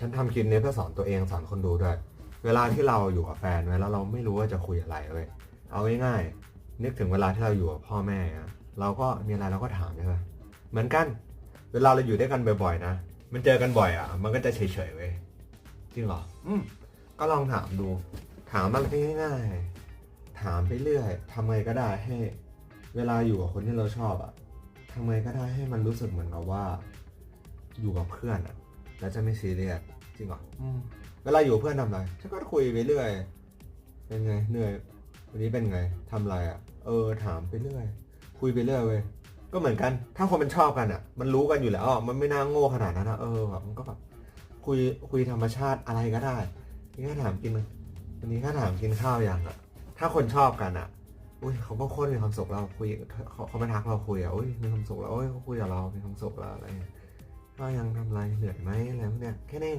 ฉันทำคลิปนี้เพื่อสอนตัวเองสอนคนดูด้วย เวลาที่เราอยู่กับแฟนเว้แล้วเราไม่รู้ว่าจะคุยอะไรเว้ยเอาง่ายๆนึกถึงเวลาที่เราอยู่กับพ่อแม่อะเราก็มีอะไรเราก็ถามใช่ไหมเหมือนกัน เวลาเราอยู่ด้วยกันบ่อยๆนะมันเจอกันบ่อยอะ มันก็จะเฉยๆเว้ยจริงเหรออืมก็ลองถามดู ถามอะไรง่ายๆถามไปเรื่อยทำไงก็ได้ให้ เวลาอยู่กับคนที่เราชอบอะทำไงก็ได้ให้มันรู้สึกเหมือนกับว่า อยู่กับเพื่อนอะ แล้วจะไม่ซีเรียสจริงเหรออืมเวลาอยู่กับเพื่อนทำอะไรฉันก็คุยไปเรื่อย เป็นไงเหนื่อย วันนี้เป็นไงทำอะไรอะ เออถามไปเรื่อย คุยไปเรื่อยเว้ยก็เหมือนกัน ถ้าคนมันชอบกันอะ มันรู้กันอยู่แล้วอะมันไม่น่าโง่ขนาดนั้นนะเออแบบมันก็แบบคุยคุยธรรมชาติอะไรก็ได้นี่แค่ถามกินวันนี้แค่ถามกินข้าวยังอะ ถ้าคนชอบกันอะอุ้ยเขาก็โคตรมีความสุขเราคุยเขาเขามาทักเราคุยอะอุ้ยมีความสุขแล้วอุ้ยเขาคุยกับเรามีความสุขแล้วอะไรอย่างเงี้ย ก็ยังทำไรเหนื่อยไหมอะไรพวกเนี้ยแค่นี้